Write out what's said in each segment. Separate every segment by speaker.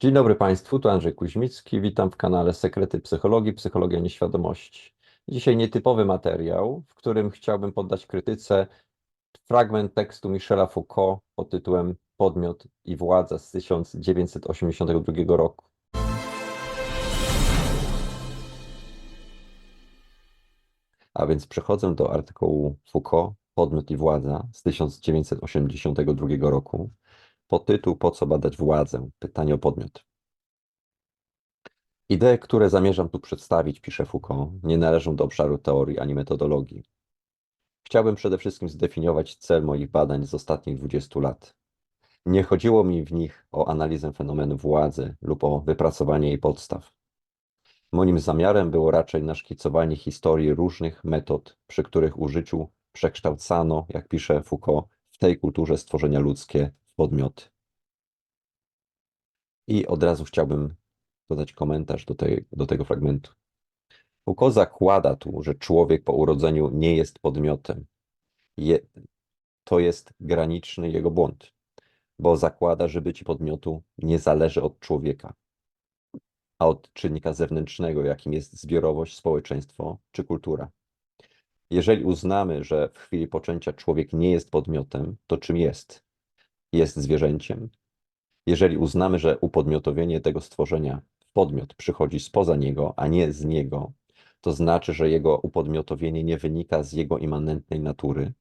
Speaker 1: Dzień dobry Państwu, tu Andrzej Kuźmicki. Witam w kanale Sekrety Psychologii, Psychologia Nieświadomości. Dzisiaj nietypowy materiał, w którym chciałbym poddać krytyce fragment tekstu Michela Foucault pod tytułem Podmiot i władza z 1982 roku. A więc przechodzę do artykułu Foucault Podmiot i władza z 1982 roku. Podtytuł Po co badać władzę? Pytanie o podmiot. Idee, które zamierzam tu przedstawić, pisze Foucault, nie należą do obszaru teorii ani metodologii. Chciałbym przede wszystkim zdefiniować cel moich badań z ostatnich 20 lat. Nie chodziło mi w nich o analizę fenomenu władzy lub o wypracowanie jej podstaw. Moim zamiarem było raczej naszkicowanie historii różnych metod, przy których użyciu przekształcano, jak pisze Foucault, w tej kulturze stworzenia ludzkie w podmioty. I od razu chciałbym dodać komentarz do, tej, do tego fragmentu. Foucault zakłada tu, że człowiek po urodzeniu nie jest podmiotem. Je, to jest graniczny jego błąd, bo zakłada, że bycie podmiotu nie zależy od człowieka, a od czynnika zewnętrznego, jakim jest zbiorowość, społeczeństwo czy kultura. Jeżeli uznamy, że w chwili poczęcia człowiek nie jest podmiotem, to czym jest? Jest zwierzęciem? Jeżeli uznamy, że upodmiotowienie tego stworzenia w podmiot przychodzi spoza niego, a nie z niego, to znaczy, że jego upodmiotowienie nie wynika z jego immanentnej natury,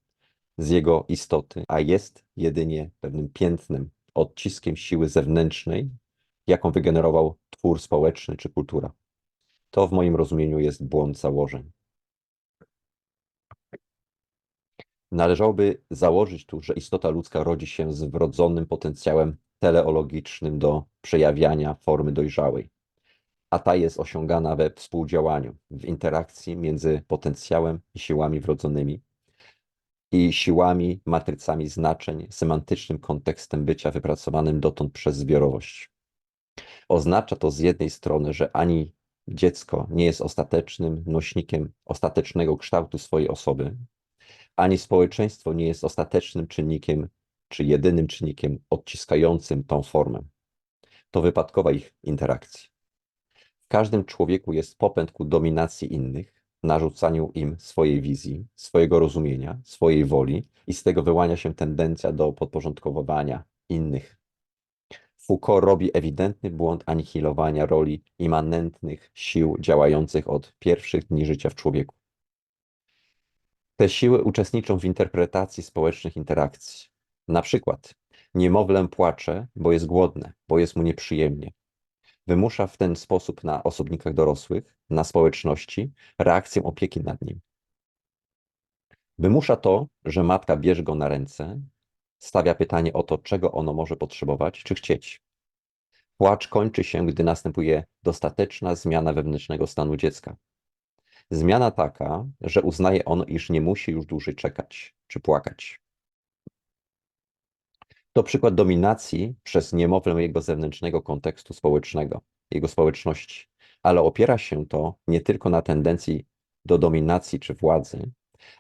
Speaker 1: z jego istoty, a jest jedynie pewnym piętnem, odciskiem siły zewnętrznej, jaką wygenerował twór społeczny czy kultura. To w moim rozumieniu jest błąd założeń. Należałoby założyć tu, że istota ludzka rodzi się z wrodzonym potencjałem teleologicznym do przejawiania formy dojrzałej, a ta jest osiągana we współdziałaniu, w interakcji między potencjałem i siłami wrodzonymi i siłami, matrycami znaczeń, semantycznym kontekstem bycia wypracowanym dotąd przez zbiorowość. Oznacza to z jednej strony, że ani dziecko nie jest ostatecznym nośnikiem ostatecznego kształtu swojej osoby, ani społeczeństwo nie jest ostatecznym czynnikiem czy jedynym czynnikiem odciskającym tą formę. To wypadkowa ich interakcji. W każdym człowieku jest popęd ku dominacji innych, narzucaniu im swojej wizji, swojego rozumienia, swojej woli i z tego wyłania się tendencja do podporządkowywania innych. Foucault robi ewidentny błąd anihilowania roli immanentnych sił działających od pierwszych dni życia w człowieku. Te siły uczestniczą w interpretacji społecznych interakcji. Na przykład, niemowlę płacze, bo jest głodne, bo jest mu nieprzyjemnie. Wymusza w ten sposób na osobnikach dorosłych, na społeczności, reakcję opieki nad nim. Wymusza to, że matka bierze go na ręce, stawia pytanie o to, czego ono może potrzebować czy chcieć. Płacz kończy się, gdy następuje dostateczna zmiana wewnętrznego stanu dziecka. Zmiana taka, że uznaje ono, iż nie musi już dłużej czekać czy płakać. To przykład dominacji przez niemowlę jego zewnętrznego kontekstu społecznego, jego społeczności, ale opiera się to nie tylko na tendencji do dominacji czy władzy,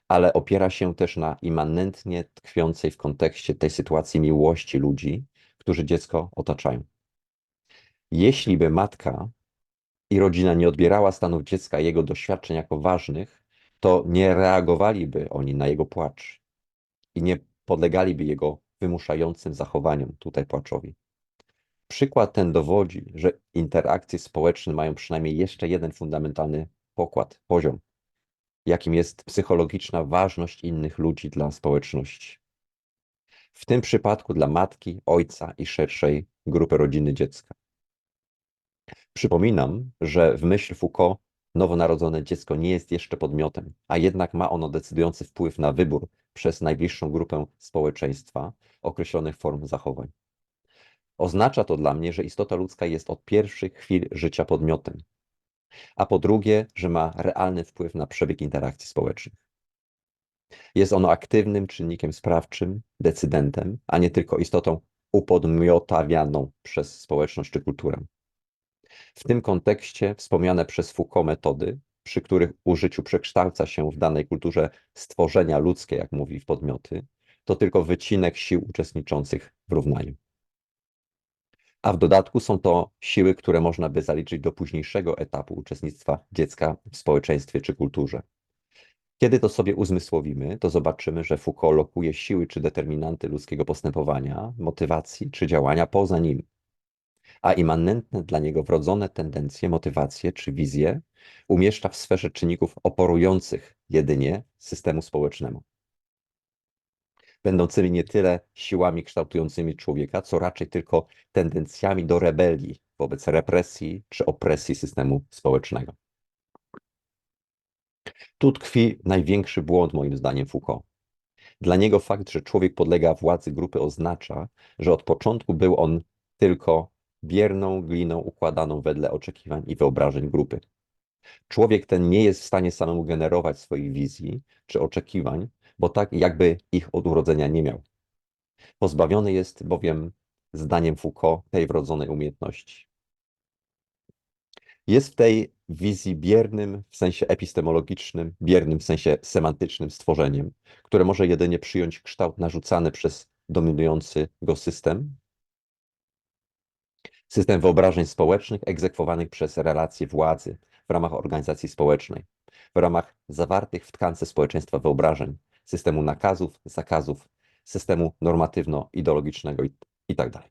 Speaker 1: ale opiera się też na immanentnie tkwiącej w kontekście tej sytuacji miłości ludzi, którzy dziecko otaczają. Jeśli by matka i rodzina nie odbierała stanów dziecka jego doświadczeń jako ważnych, to nie reagowaliby oni na jego płacz i nie podlegaliby jego wymuszającym zachowaniom, tutaj płaczowi. Przykład ten dowodzi, że interakcje społeczne mają przynajmniej jeszcze jeden fundamentalny pokład, poziom, jakim jest psychologiczna ważność innych ludzi dla społeczności. W tym przypadku dla matki, ojca i szerszej grupy rodziny dziecka. Przypominam, że w myśl Foucault nowonarodzone dziecko nie jest jeszcze podmiotem, a jednak ma ono decydujący wpływ na wybór przez najbliższą grupę społeczeństwa określonych form zachowań. Oznacza to dla mnie, że istota ludzka jest od pierwszych chwil życia podmiotem, a po drugie, że ma realny wpływ na przebieg interakcji społecznych. Jest ono aktywnym czynnikiem sprawczym, decydentem, a nie tylko istotą upodmiotawianą przez społeczność czy kulturę. W tym kontekście wspomniane przez Foucault metody, przy których użyciu przekształca się w danej kulturze stworzenia ludzkie, jak mówi, w podmioty, to tylko wycinek sił uczestniczących w równaniu. A w dodatku są to siły, które można by zaliczyć do późniejszego etapu uczestnictwa dziecka w społeczeństwie czy kulturze. Kiedy to sobie uzmysłowimy, to zobaczymy, że Foucault lokuje siły czy determinanty ludzkiego postępowania, motywacji czy działania poza nim, a immanentne dla niego wrodzone tendencje, motywacje czy wizje umieszcza w sferze czynników oporujących jedynie systemu społecznemu. Będącymi nie tyle siłami kształtującymi człowieka, co raczej tylko tendencjami do rebelii wobec represji czy opresji systemu społecznego. Tu tkwi największy błąd, moim zdaniem, Foucault. Dla niego fakt, że człowiek podlega władzy grupy, oznacza, że od początku był on tylko bierną gliną układaną wedle oczekiwań i wyobrażeń grupy. Człowiek ten nie jest w stanie samemu generować swoich wizji czy oczekiwań, bo tak jakby ich od urodzenia nie miał. Pozbawiony jest bowiem, zdaniem Foucault, tej wrodzonej umiejętności. Jest w tej wizji biernym w sensie epistemologicznym, biernym w sensie semantycznym stworzeniem, które może jedynie przyjąć kształt narzucany przez dominujący go system, system wyobrażeń społecznych egzekwowanych przez relacje władzy w ramach organizacji społecznej, w ramach zawartych w tkance społeczeństwa wyobrażeń, systemu nakazów, zakazów, systemu normatywno-ideologicznego itd. Tak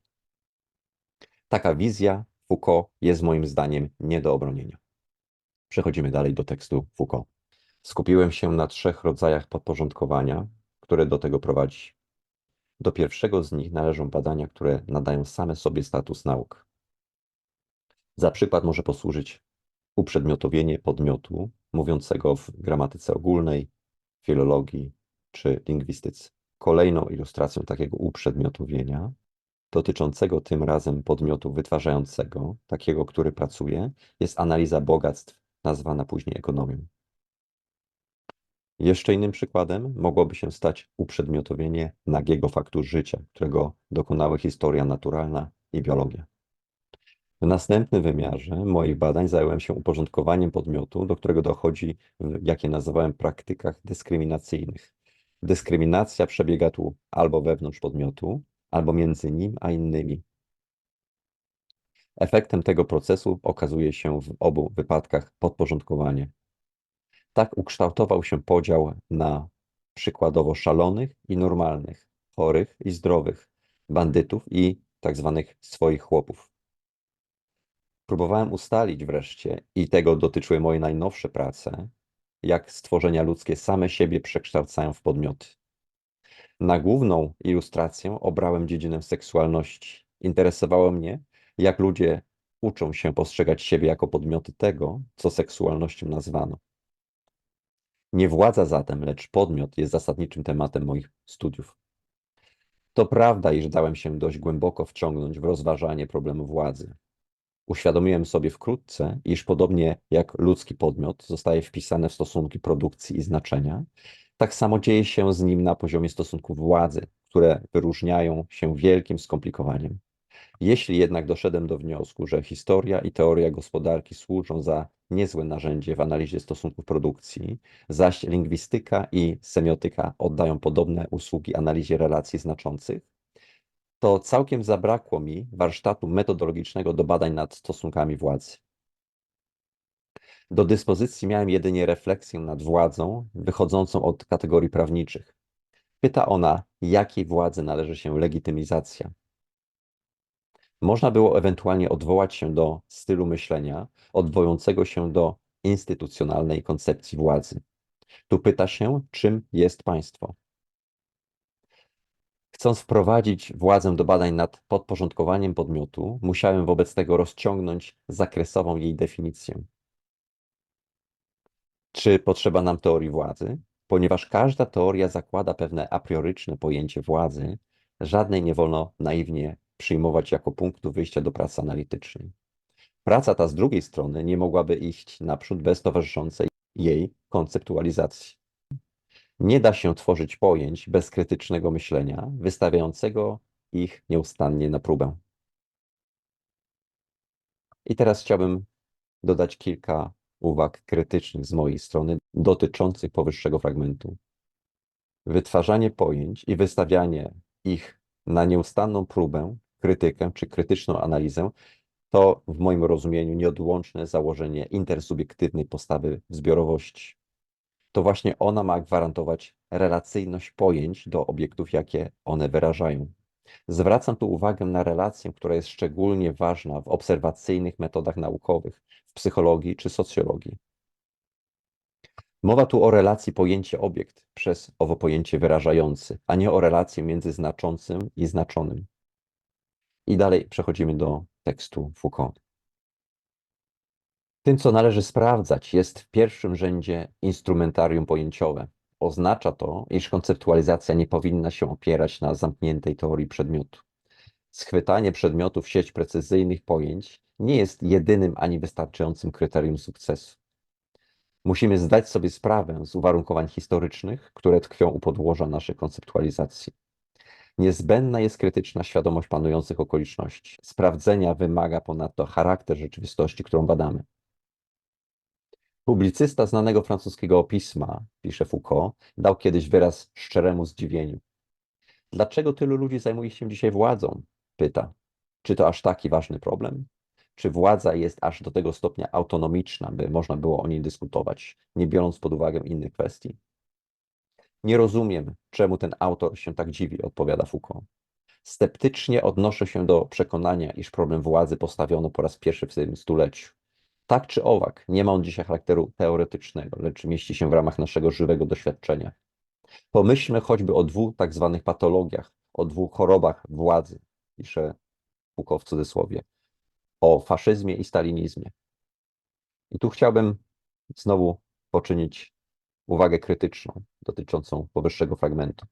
Speaker 1: Taka wizja Foucault jest moim zdaniem nie do obronienia. Przechodzimy dalej do tekstu Foucault. Skupiłem się na trzech rodzajach podporządkowania, które do tego prowadzi. Do pierwszego z nich należą badania, które nadają same sobie status nauk. Za przykład może posłużyć uprzedmiotowienie podmiotu mówiącego w gramatyce ogólnej, filologii czy lingwistyce. Kolejną ilustracją takiego uprzedmiotowienia, dotyczącego tym razem podmiotu wytwarzającego, takiego, który pracuje, jest analiza bogactw, nazwana później ekonomią. Jeszcze innym przykładem mogłoby się stać uprzedmiotowienie nagiego faktu życia, którego dokonały historia naturalna i biologia. W następnym wymiarze moich badań zająłem się uporządkowaniem podmiotu, do którego dochodzi w, jak nazywałem, praktykach dyskryminacyjnych. Dyskryminacja przebiega tu albo wewnątrz podmiotu, albo między nim a innymi. Efektem tego procesu okazuje się w obu wypadkach podporządkowanie. Tak ukształtował się podział na przykładowo szalonych i normalnych, chorych i zdrowych, bandytów i tak zwanych swoich chłopów. Próbowałem ustalić wreszcie, i tego dotyczyły moje najnowsze prace, jak stworzenia ludzkie same siebie przekształcają w podmioty. Na główną ilustrację obrałem dziedzinę seksualności. Interesowało mnie, jak ludzie uczą się postrzegać siebie jako podmioty tego, co seksualnością nazwano. Nie władza zatem, lecz podmiot jest zasadniczym tematem moich studiów. To prawda, iż dałem się dość głęboko wciągnąć w rozważanie problemu władzy. Uświadomiłem sobie wkrótce, iż podobnie jak ludzki podmiot zostaje wpisany w stosunki produkcji i znaczenia, tak samo dzieje się z nim na poziomie stosunków władzy, które wyróżniają się wielkim skomplikowaniem. Jeśli jednak doszedłem do wniosku, że historia i teoria gospodarki służą za niezłe narzędzie w analizie stosunków produkcji, zaś lingwistyka i semiotyka oddają podobne usługi analizie relacji znaczących, to całkiem zabrakło mi warsztatu metodologicznego do badań nad stosunkami władzy. Do dyspozycji miałem jedynie refleksję nad władzą wychodzącą od kategorii prawniczych. Pyta ona, jakiej władzy należy się legitymizacja. Można było ewentualnie odwołać się do stylu myślenia odwołującego się do instytucjonalnej koncepcji władzy. Tu pyta się, czym jest państwo. Chcąc wprowadzić władzę do badań nad podporządkowaniem podmiotu, musiałem wobec tego rozciągnąć zakresową jej definicję. Czy potrzeba nam teorii władzy? Ponieważ każda teoria zakłada pewne a prioryczne pojęcie władzy, żadnej nie wolno naiwnie przyjmować jako punktu wyjścia do pracy analitycznej. Praca ta z drugiej strony nie mogłaby iść naprzód bez towarzyszącej jej konceptualizacji. Nie da się tworzyć pojęć bez krytycznego myślenia, wystawiającego ich nieustannie na próbę. I teraz chciałbym dodać kilka uwag krytycznych z mojej strony dotyczących powyższego fragmentu. Wytwarzanie pojęć i wystawianie ich na nieustanną próbę krytykę czy krytyczną analizę, to w moim rozumieniu nieodłączne założenie intersubiektywnej postawy zbiorowości. To właśnie ona ma gwarantować relacyjność pojęć do obiektów, jakie one wyrażają. Zwracam tu uwagę na relację, która jest szczególnie ważna w obserwacyjnych metodach naukowych, w psychologii czy socjologii. Mowa tu o relacji pojęcie-obiekt przez owo pojęcie wyrażający, a nie o relacji między znaczącym i znaczonym. I dalej przechodzimy do tekstu Foucault. Tym, co należy sprawdzać, jest w pierwszym rzędzie instrumentarium pojęciowe. Oznacza to, iż konceptualizacja nie powinna się opierać na zamkniętej teorii przedmiotu. Schwytanie przedmiotu w sieć precyzyjnych pojęć nie jest jedynym ani wystarczającym kryterium sukcesu. Musimy zdać sobie sprawę z uwarunkowań historycznych, które tkwią u podłoża naszej konceptualizacji. Niezbędna jest krytyczna świadomość panujących okoliczności. Sprawdzenia wymaga ponadto charakter rzeczywistości, którą badamy. Publicysta znanego francuskiego pisma, pisze Foucault, dał kiedyś wyraz szczeremu zdziwieniu. Dlaczego tylu ludzi zajmuje się dzisiaj władzą? Pyta. Czy to aż taki ważny problem? Czy władza jest aż do tego stopnia autonomiczna, by można było o niej dyskutować, nie biorąc pod uwagę innych kwestii? Nie rozumiem, czemu ten autor się tak dziwi, odpowiada Foucault. Sceptycznie odnoszę się do przekonania, iż problem władzy postawiono po raz pierwszy w tym stuleciu. Tak czy owak, nie ma on dzisiaj charakteru teoretycznego, lecz mieści się w ramach naszego żywego doświadczenia. Pomyślmy choćby o dwóch tak zwanych patologiach, o dwóch chorobach władzy, pisze Foucault w cudzysłowie, o faszyzmie i stalinizmie. I tu chciałbym znowu poczynić uwagę krytyczną dotyczącą powyższego fragmentu.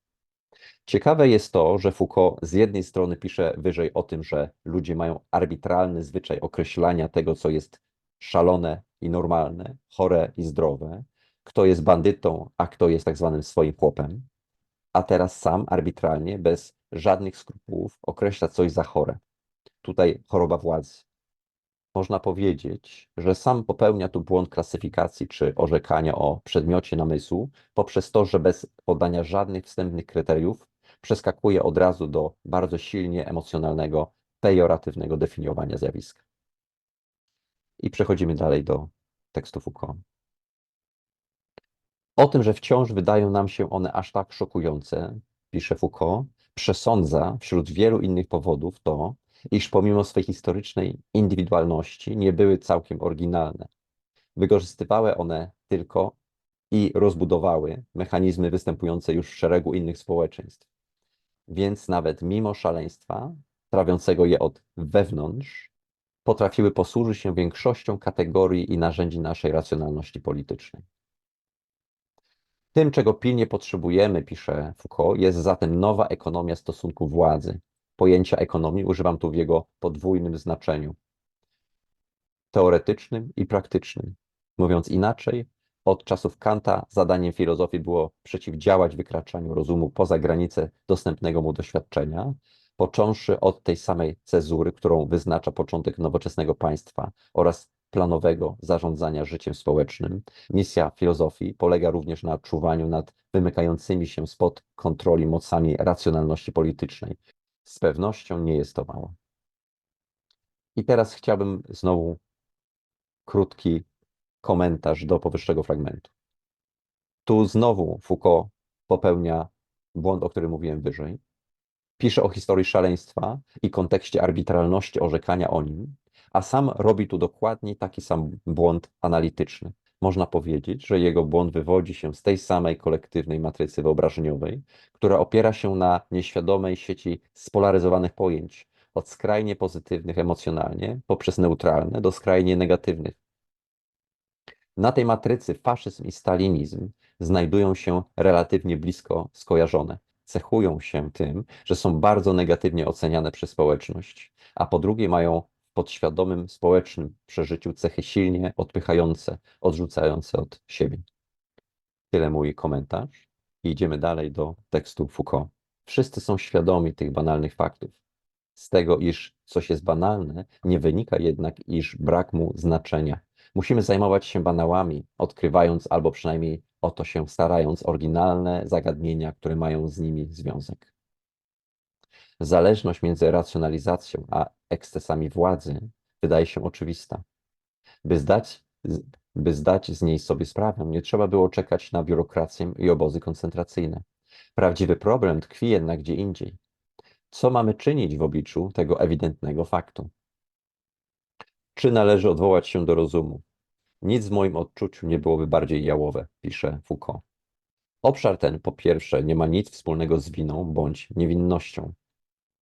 Speaker 1: Ciekawe jest to, że Foucault z jednej strony pisze wyżej o tym, że ludzie mają arbitralny zwyczaj określania tego, co jest szalone i normalne, chore i zdrowe, kto jest bandytą, a kto jest tak zwanym swoim chłopem, a teraz sam arbitralnie, bez żadnych skrupułów, określa coś za chore. Tutaj choroba władzy. Można powiedzieć, że sam popełnia tu błąd klasyfikacji czy orzekania o przedmiocie namysłu, poprzez to, że bez podania żadnych wstępnych kryteriów przeskakuje od razu do bardzo silnie emocjonalnego, pejoratywnego definiowania zjawiska. I przechodzimy dalej do tekstu Foucault. O tym, że wciąż wydają nam się one aż tak szokujące, pisze Foucault, przesądza wśród wielu innych powodów to, iż pomimo swej historycznej indywidualności nie były całkiem oryginalne. Wykorzystywały one tylko i rozbudowały mechanizmy występujące już w szeregu innych społeczeństw. Więc nawet mimo szaleństwa, trawiącego je od wewnątrz, potrafiły posłużyć się większością kategorii i narzędzi naszej racjonalności politycznej. Tym, czego pilnie potrzebujemy, pisze Foucault, jest zatem nowa ekonomia stosunku władzy. Pojęcia ekonomii używam tu w jego podwójnym znaczeniu teoretycznym i praktycznym. Mówiąc inaczej, od czasów Kanta zadaniem filozofii było przeciwdziałać wykraczaniu rozumu poza granice dostępnego mu doświadczenia, począwszy od tej samej cezury, którą wyznacza początek nowoczesnego państwa oraz planowego zarządzania życiem społecznym. Misja filozofii polega również na czuwaniu nad wymykającymi się spod kontroli mocami racjonalności politycznej. Z pewnością nie jest to mało. I teraz chciałbym znowu krótki komentarz do powyższego fragmentu. Tu znowu Foucault popełnia błąd, o którym mówiłem wyżej. Pisze o historii szaleństwa i kontekście arbitralności orzekania o nim, a sam robi tu dokładnie taki sam błąd analityczny. Można powiedzieć, że jego błąd wywodzi się z tej samej kolektywnej matrycy wyobrażeniowej, która opiera się na nieświadomej sieci spolaryzowanych pojęć, od skrajnie pozytywnych emocjonalnie, poprzez neutralne, do skrajnie negatywnych. Na tej matrycy faszyzm i stalinizm znajdują się relatywnie blisko skojarzone. Cechują się tym, że są bardzo negatywnie oceniane przez społeczność, a po drugie mają w podświadomym społecznym przeżyciu cechy silnie odpychające, odrzucające od siebie. Tyle mój komentarz. I idziemy dalej do tekstu Foucault. Wszyscy są świadomi tych banalnych faktów. Z tego, iż coś jest banalne, nie wynika jednak, iż brak mu znaczenia. Musimy zajmować się banałami, odkrywając albo przynajmniej o to się starając oryginalne zagadnienia, które mają z nimi związek. Zależność między racjonalizacją a ekscesami władzy wydaje się oczywista. By zdać, by zdać z niej sobie sprawę, nie trzeba było czekać na biurokrację i obozy koncentracyjne. Prawdziwy problem tkwi jednak gdzie indziej. Co mamy czynić w obliczu tego ewidentnego faktu? Czy należy odwołać się do rozumu? Nic w moim odczuciu nie byłoby bardziej jałowe, pisze Foucault. Obszar ten, po pierwsze, nie ma nic wspólnego z winą bądź niewinnością.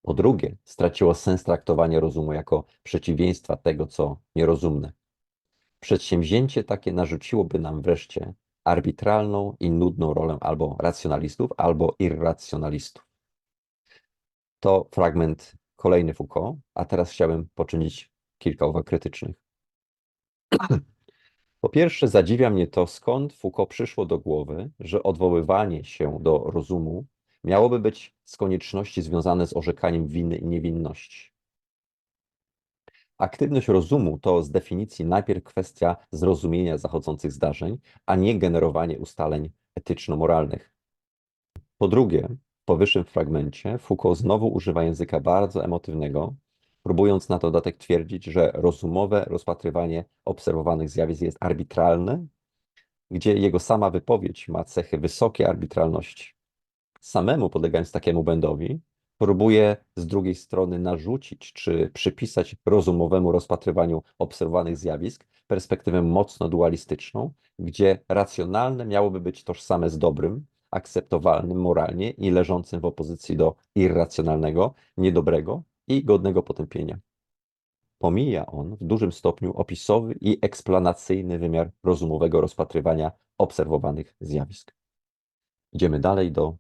Speaker 1: Po drugie, straciło sens traktowanie rozumu jako przeciwieństwa tego, co nierozumne. Przedsięwzięcie takie narzuciłoby nam wreszcie arbitralną i nudną rolę albo racjonalistów, albo irracjonalistów. To fragment kolejny Foucault, a teraz chciałbym poczynić kilka uwag krytycznych. Po pierwsze, zadziwia mnie to, skąd Foucault przyszło do głowy, że odwoływanie się do rozumu miałoby być z konieczności związane z orzekaniem winy i niewinności. Aktywność rozumu to z definicji najpierw kwestia zrozumienia zachodzących zdarzeń, a nie generowanie ustaleń etyczno-moralnych. Po drugie, w powyższym fragmencie Foucault znowu używa języka bardzo emotywnego, próbując na dodatek twierdzić, że rozumowe rozpatrywanie obserwowanych zjawisk jest arbitralne, gdzie jego sama wypowiedź ma cechy wysokiej arbitralności. Samemu podlegając takiemu błędowi, próbuje z drugiej strony narzucić czy przypisać rozumowemu rozpatrywaniu obserwowanych zjawisk perspektywę mocno dualistyczną, gdzie racjonalne miałoby być tożsame z dobrym, akceptowalnym moralnie i leżącym w opozycji do irracjonalnego, niedobrego i godnego potępienia. Pomija on w dużym stopniu opisowy i eksplanacyjny wymiar rozumowego rozpatrywania obserwowanych zjawisk. Idziemy dalej do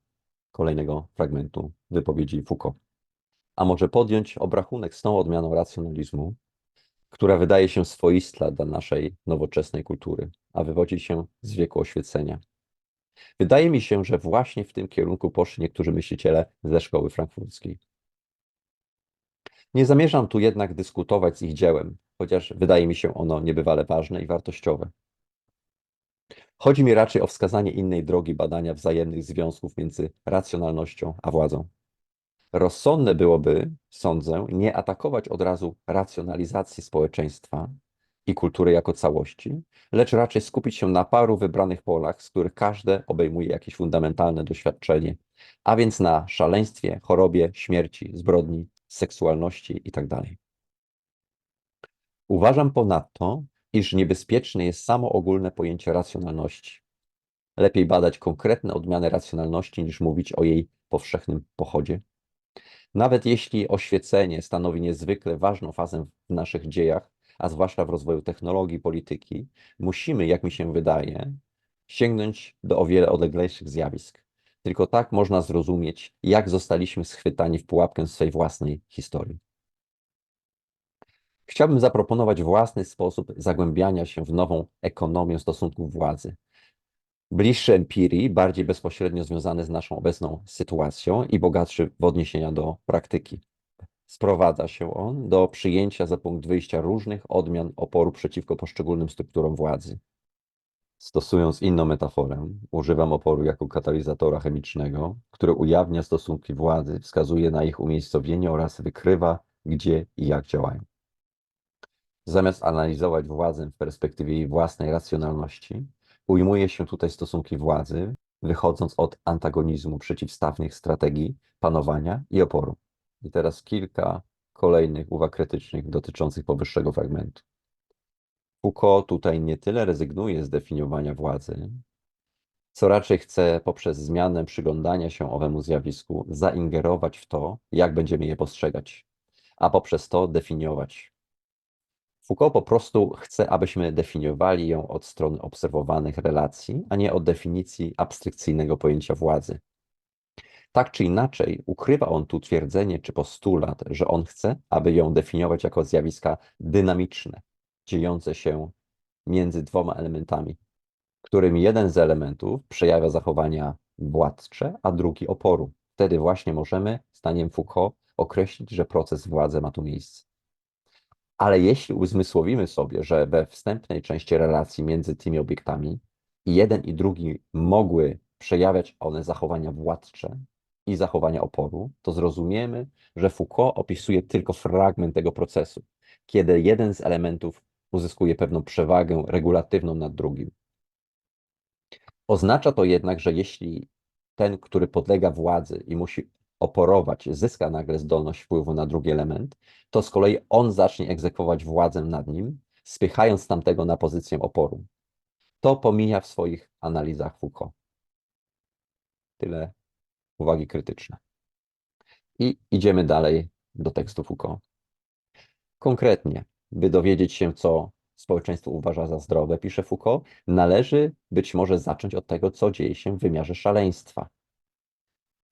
Speaker 1: kolejnego fragmentu wypowiedzi Foucault. A może podjąć obrachunek z tą odmianą racjonalizmu, która wydaje się swoista dla naszej nowoczesnej kultury, a wywodzi się z wieku oświecenia. Wydaje mi się, że właśnie w tym kierunku poszli niektórzy myśliciele ze szkoły frankfurckiej. Nie zamierzam tu jednak dyskutować z ich dziełem, chociaż wydaje mi się ono niebywale ważne i wartościowe. Chodzi mi raczej o wskazanie innej drogi badania wzajemnych związków między racjonalnością a władzą. Rozsądne byłoby, sądzę, nie atakować od razu racjonalizacji społeczeństwa i kultury jako całości, lecz raczej skupić się na paru wybranych polach, z których każde obejmuje jakieś fundamentalne doświadczenie, a więc na szaleństwie, chorobie, śmierci, zbrodni, seksualności itd. Uważam ponadto, iż niebezpieczne jest samo ogólne pojęcie racjonalności. Lepiej badać konkretne odmiany racjonalności niż mówić o jej powszechnym pochodzie. Nawet jeśli oświecenie stanowi niezwykle ważną fazę w naszych dziejach, a zwłaszcza w rozwoju technologii, polityki, musimy, jak mi się wydaje, sięgnąć do o wiele odleglejszych zjawisk. Tylko tak można zrozumieć, jak zostaliśmy schwytani w pułapkę swej własnej historii. Chciałbym zaproponować własny sposób zagłębiania się w nową ekonomię stosunków władzy. Bliższy empirii, bardziej bezpośrednio związany z naszą obecną sytuacją i bogatszy w odniesienia do praktyki. Sprowadza się on do przyjęcia za punkt wyjścia różnych odmian oporu przeciwko poszczególnym strukturom władzy. Stosując inną metaforę, używam oporu jako katalizatora chemicznego, który ujawnia stosunki władzy, wskazuje na ich umiejscowienie oraz wykrywa, gdzie i jak działają. Zamiast analizować władzę w perspektywie jej własnej racjonalności, ujmuje się tutaj stosunki władzy, wychodząc od antagonizmu przeciwstawnych strategii panowania i oporu. I teraz kilka kolejnych uwag krytycznych dotyczących powyższego fragmentu. Foucault tutaj nie tyle rezygnuje z definiowania władzy, co raczej chce poprzez zmianę przyglądania się owemu zjawisku zaingerować w to, jak będziemy je postrzegać, a poprzez to definiować. Foucault po prostu chce, abyśmy definiowali ją od strony obserwowanych relacji, a nie od definicji abstrakcyjnego pojęcia władzy. Tak czy inaczej, ukrywa on tu twierdzenie czy postulat, że on chce, aby ją definiować jako zjawiska dynamiczne, dziejące się między dwoma elementami, którym jeden z elementów przejawia zachowania władcze, a drugi oporu. Wtedy właśnie możemy, zdaniem Foucault, określić, że proces władzy ma tu miejsce. Ale jeśli uzmysłowimy sobie, że we wstępnej części relacji między tymi obiektami jeden i drugi mogły przejawiać one zachowania władcze, i zachowania oporu, to zrozumiemy, że Foucault opisuje tylko fragment tego procesu, kiedy jeden z elementów uzyskuje pewną przewagę regulatywną nad drugim. Oznacza to jednak, że jeśli ten, który podlega władzy i musi oporować, zyska nagle zdolność wpływu na drugi element, to z kolei on zacznie egzekwować władzę nad nim, spychając tamtego na pozycję oporu. To pomija w swoich analizach Foucault. Tyle uwagi krytyczne. I idziemy dalej do tekstu Foucault. Konkretnie, by dowiedzieć się, co społeczeństwo uważa za zdrowe, pisze Foucault, należy być może zacząć od tego, co dzieje się w wymiarze szaleństwa.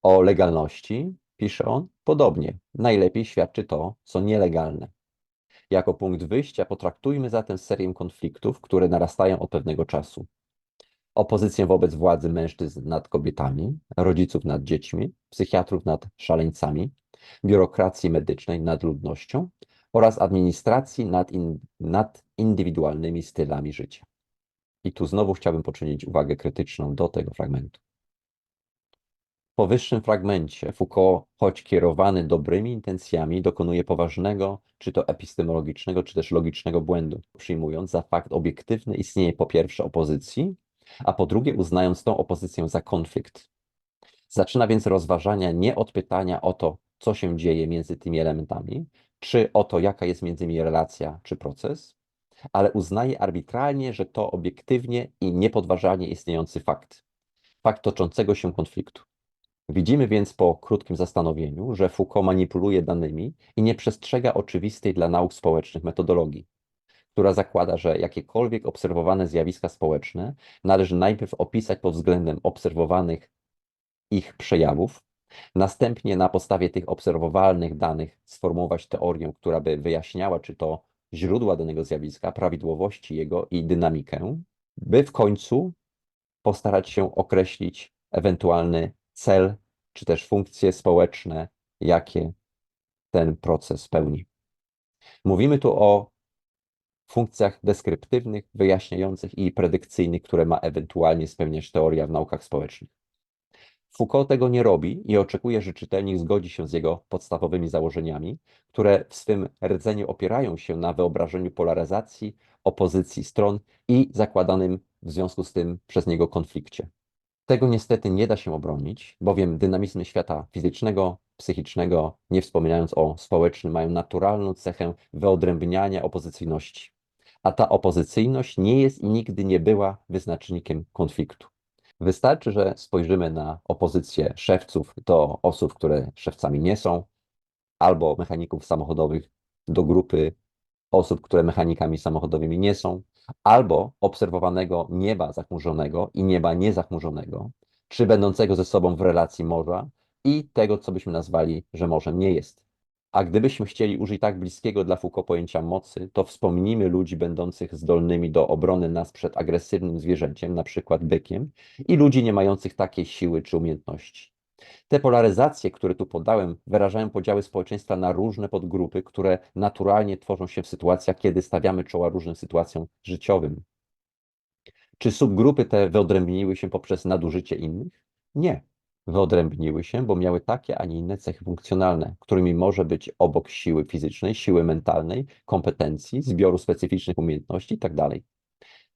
Speaker 1: O legalności, pisze on, podobnie. Najlepiej świadczy to, co nielegalne. Jako punkt wyjścia potraktujmy zatem serię konfliktów, które narastają od pewnego czasu. Opozycję wobec władzy mężczyzn nad kobietami, rodziców nad dziećmi, psychiatrów nad szaleńcami, biurokracji medycznej nad ludnością oraz administracji nad, in, nad indywidualnymi stylami życia. I tu znowu chciałbym poczynić uwagę krytyczną do tego fragmentu. W powyższym fragmencie Foucault, choć kierowany dobrymi intencjami, dokonuje poważnego, czy to epistemologicznego, czy też logicznego błędu, przyjmując za fakt obiektywny istnienie po pierwsze opozycji, a po drugie uznając tą opozycję za konflikt. Zaczyna więc rozważania nie od pytania o to, co się dzieje między tymi elementami, czy o to, jaka jest między nimi relacja czy proces, ale uznaje arbitralnie, że to obiektywnie i niepodważalnie istniejący fakt, fakt toczącego się konfliktu. Widzimy więc po krótkim zastanowieniu, że Foucault manipuluje danymi i nie przestrzega oczywistej dla nauk społecznych metodologii, która zakłada, że jakiekolwiek obserwowane zjawiska społeczne należy najpierw opisać pod względem obserwowanych ich przejawów, następnie na podstawie tych obserwowalnych danych sformułować teorię, która by wyjaśniała, czy to źródła danego zjawiska, prawidłowości jego i dynamikę, by w końcu postarać się określić ewentualny cel, czy też funkcje społeczne, jakie ten proces pełni. Mówimy tu o funkcjach deskryptywnych, wyjaśniających i predykcyjnych, które ma ewentualnie spełniać teoria w naukach społecznych. Foucault tego nie robi i oczekuje, że czytelnik zgodzi się z jego podstawowymi założeniami, które w swym rdzeniu opierają się na wyobrażeniu polaryzacji, opozycji stron i zakładanym w związku z tym przez niego konflikcie. Tego niestety nie da się obronić, bowiem dynamizmy świata fizycznego, psychicznego, nie wspominając o społecznym, mają naturalną cechę wyodrębniania opozycyjności. A ta opozycyjność nie jest i nigdy nie była wyznacznikiem konfliktu. Wystarczy, że spojrzymy na opozycję szewców do osób, które szewcami nie są, albo mechaników samochodowych do grupy osób, które mechanikami samochodowymi nie są, albo obserwowanego nieba zachmurzonego i nieba niezachmurzonego, czy będącego ze sobą w relacji morza i tego, co byśmy nazwali, że morzem nie jest. A gdybyśmy chcieli użyć tak bliskiego dla Foucault pojęcia mocy, to wspomnijmy ludzi będących zdolnymi do obrony nas przed agresywnym zwierzęciem, na przykład bykiem, i ludzi nie mających takiej siły czy umiejętności. Te polaryzacje, które tu podałem, wyrażają podziały społeczeństwa na różne podgrupy, które naturalnie tworzą się w sytuacjach, kiedy stawiamy czoła różnym sytuacjom życiowym. Czy subgrupy te wyodrębniły się poprzez nadużycie innych? Nie. Wyodrębniły się, bo miały takie, a nie inne cechy funkcjonalne, którymi może być obok siły fizycznej, siły mentalnej, kompetencji, zbioru specyficznych umiejętności itd.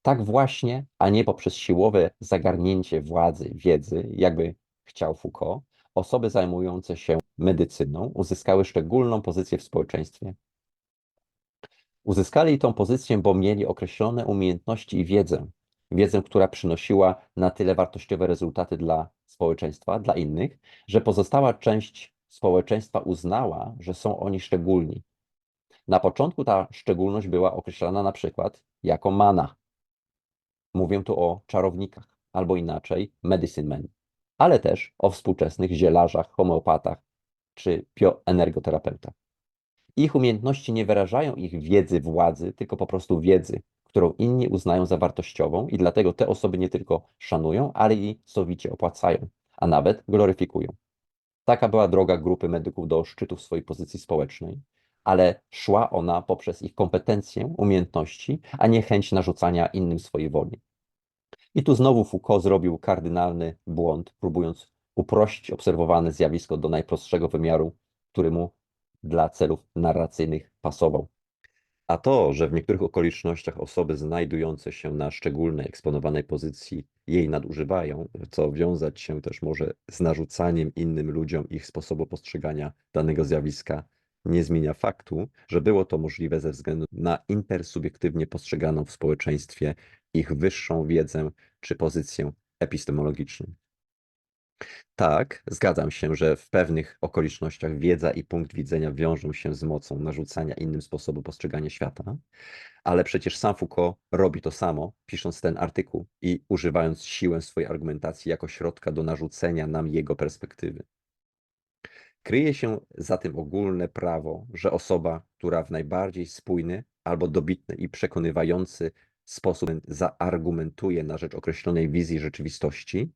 Speaker 1: Tak właśnie, a nie poprzez siłowe zagarnięcie władzy, wiedzy, jakby chciał Foucault, osoby zajmujące się medycyną uzyskały szczególną pozycję w społeczeństwie. Uzyskali tą pozycję, bo mieli określone umiejętności i wiedzę. Wiedzę, która przynosiła na tyle wartościowe rezultaty dla społeczeństwa, dla innych, że pozostała część społeczeństwa uznała, że są oni szczególni. Na początku ta szczególność była określana na przykład jako mana. Mówię tu o czarownikach, albo inaczej medicine men ale też o współczesnych zielarzach, homeopatach czy bioenergoterapeutach. Ich umiejętności nie wyrażają ich wiedzy władzy, tylko po prostu wiedzy, którą inni uznają za wartościową i dlatego te osoby nie tylko szanują, ale i sowicie opłacają, a nawet gloryfikują. Taka była droga grupy medyków do szczytu swojej pozycji społecznej, ale szła ona poprzez ich kompetencje, umiejętności, a nie chęć narzucania innym swojej woli. I tu znowu Foucault zrobił kardynalny błąd, próbując uprościć obserwowane zjawisko do najprostszego wymiaru, który mu dla celów narracyjnych pasował. A to, że w niektórych okolicznościach osoby znajdujące się na szczególnej eksponowanej pozycji jej nadużywają, co wiązać się też może z narzucaniem innym ludziom ich sposobu postrzegania danego zjawiska, nie zmienia faktu, że było to możliwe ze względu na intersubiektywnie postrzeganą w społeczeństwie ich wyższą wiedzę czy pozycję epistemologiczną. Tak, zgadzam się, że w pewnych okolicznościach wiedza i punkt widzenia wiążą się z mocą narzucania innym sposobu postrzegania świata, ale przecież sam Foucault robi to samo, pisząc ten artykuł i używając siłę swojej argumentacji jako środka do narzucenia nam jego perspektywy. Kryje się za tym ogólne prawo, że osoba, która w najbardziej spójny albo dobitny i przekonywający sposób zaargumentuje na rzecz określonej wizji rzeczywistości,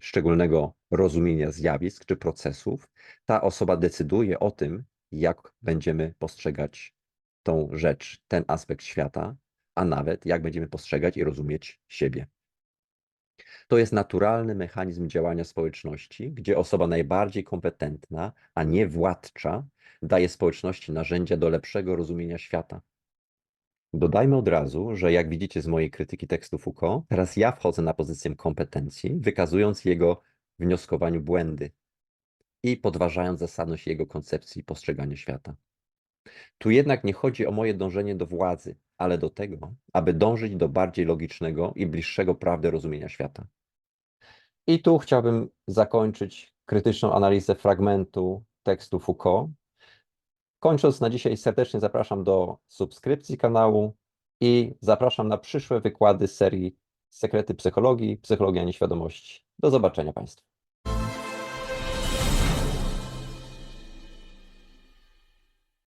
Speaker 1: szczególnego rozumienia zjawisk czy procesów, ta osoba decyduje o tym, jak będziemy postrzegać tą rzecz, ten aspekt świata, a nawet jak będziemy postrzegać i rozumieć siebie. To jest naturalny mechanizm działania społeczności, gdzie osoba najbardziej kompetentna, a nie władcza, daje społeczności narzędzia do lepszego rozumienia świata. Dodajmy od razu, że jak widzicie z mojej krytyki tekstu Foucault, teraz ja wchodzę na pozycję kompetencji, wykazując jego wnioskowaniu błędy i podważając zasadność jego koncepcji postrzegania świata. Tu jednak nie chodzi o moje dążenie do władzy, ale do tego, aby dążyć do bardziej logicznego i bliższego prawdy rozumienia świata. I tu chciałbym zakończyć krytyczną analizę fragmentu tekstu Foucault. Kończąc na dzisiaj, serdecznie zapraszam do subskrypcji kanału i zapraszam na przyszłe wykłady serii Sekrety Psychologii, Psychologia Nieświadomości. Do zobaczenia Państwu.